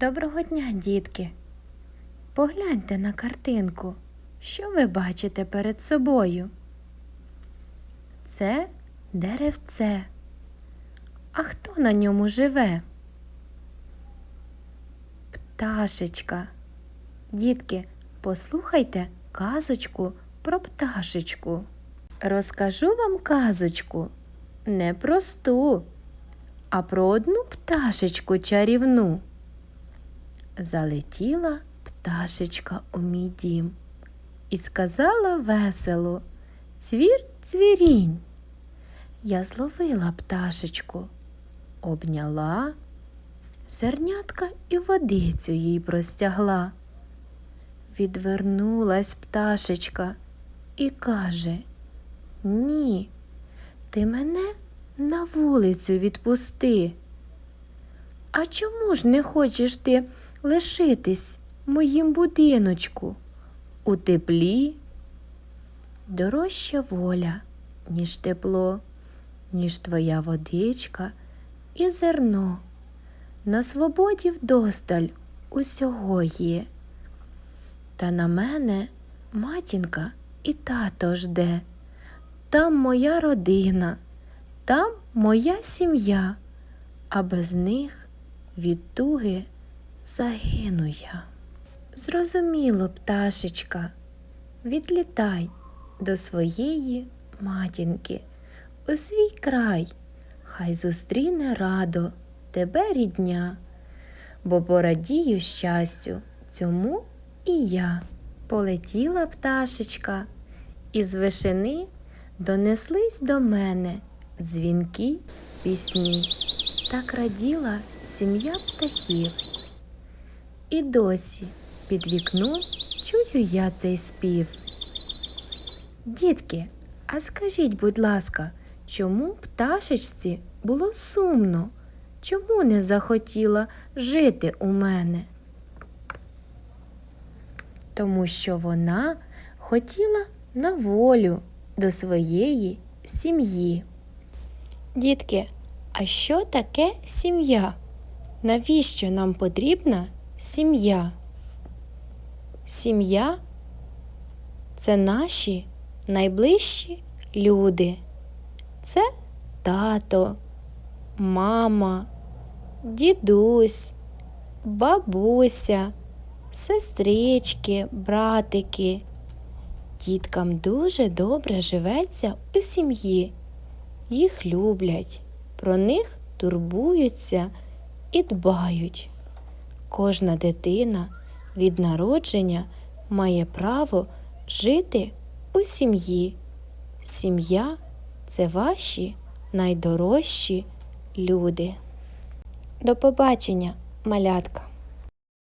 Доброго дня, дітки. Погляньте на картинку. Що ви бачите перед собою? Це деревце. А хто на ньому живе? Пташечка. Дітки, послухайте казочку про пташечку. Розкажу вам казочку не просту, а про одну пташечку чарівну. Залетіла пташечка у мій дім і сказала весело Цвір, цвірінь. Я зловила пташечку, обняла, зернятка і водицю їй простягла. Відвернулась пташечка і каже Ні, ти мене на вулицю відпусти. А чому ж не хочеш ти лишитись в моїм будиночку у теплі? Дорожча воля, ніж тепло, ніж твоя водичка і зерно. На свободі вдосталь усього є. Та на мене матінка і тато жде. Там моя родина, там моя сім'я, а без них від туги загину я. Зрозуміло, пташечка, відлітай до своєї матінки у свій край, хай зустріне радо тебе рідня, бо порадію щастю цьому і я. Полетіла пташечка, і з вишини донеслись до мене дзвінки пісні. Так раділа сім'я птахів. І досі під вікном чую я цей спів. Дітки, а скажіть, будь ласка, чому пташечці було сумно? Чому не захотіла жити у мене? Тому що вона хотіла на волю до своєї сім'ї. Дітки, а що таке сім'я? Навіщо нам потрібна сім'я? Сім'я це наші найближчі люди. Це тато, мама, дідусь, бабуся, сестрички, братики. Діткам дуже добре живеться у сім'ї. Їх люблять, про них турбуються і дбають. Кожна дитина від народження має право жити у сім'ї. Сім'я це ваші найдорожчі люди. До побачення, малятка!